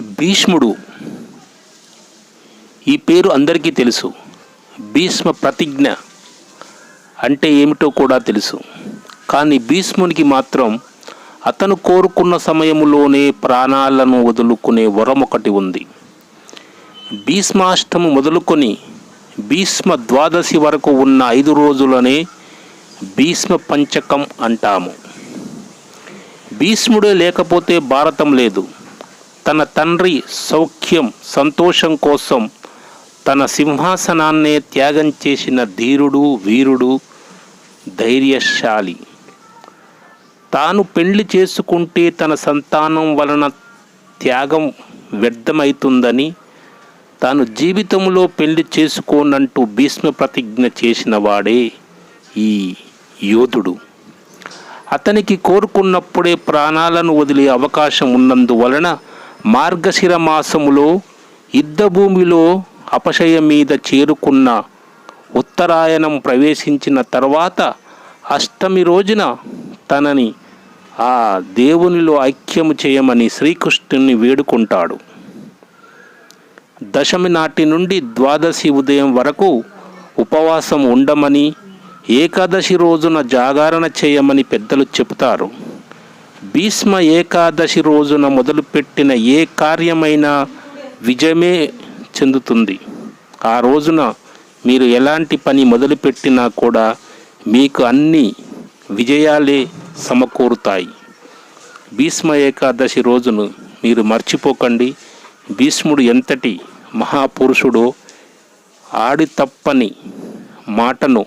భీష్ముడు. ఈ పేరు అందరికీ తెలుసు. భీష్మ ప్రతిజ్ఞ అంటే ఏమిటో కూడా తెలుసు. కానీ భీష్మునికి మాత్రం అతను కోరుకున్న సమయంలోనే ప్రాణాలను వదులుకునే వరం ఒకటి ఉంది. భీష్మాష్టము మొదలుకొని భీష్మ ద్వాదశి వరకు ఉన్న ఐదు రోజులనే భీష్మ పంచకం అంటాము. భీష్ముడే లేకపోతే భారతం లేదు. తన తండ్రి సౌఖ్యం సంతోషం కోసం తన సింహాసనాన్నే త్యాగం చేసిన ధీరుడు వీరుడు ధైర్యశాలి. తాను పెళ్ళి చేసుకుంటే తన సంతానం వలన త్యాగం వ్యర్థమవుతుందని తాను జీవితంలో పెళ్ళి చేసుకోనంటూ భీష్మ ప్రతిజ్ఞ చేసిన వాడే ఈ యోధుడు. అతనికి కోరుకున్నప్పుడే ప్రాణాలను వదిలే అవకాశం ఉన్నందువలన మార్గశిర మాసములో యుద్ధభూమిలో అపశయ మీద చేరుకున్న ఉత్తరాయణం ప్రవేశించిన తర్వాత అష్టమి రోజున తనని ఆ దేవునిలో ఐక్యము చేయమని శ్రీకృష్ణుని వేడుకుంటాడు. దశమి నాటి నుండి ద్వాదశి ఉదయం వరకు ఉపవాసం ఉండమని ఏకాదశి రోజున జాగరణ చేయమని పెద్దలు చెబుతారు. భీష్మ ఏకాదశి రోజున మొదలుపెట్టిన ఏ కార్యమైనా విజయమే చెందుతుంది. ఆ రోజున మీరు ఎలాంటి పని మొదలుపెట్టినా కూడా మీకు అన్ని విజయాలే సమకూరుతాయి. భీష్మ ఏకాదశి రోజును మీరు మర్చిపోకండి. భీష్ముడు ఎంతటి మహాపురుషుడో ఆడి తప్పని మాటను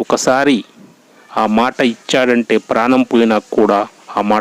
ఒకసారి ఆ మాట ఇచ్చాడంటే ప్రాణం పోయినా కూడా ఆ మాట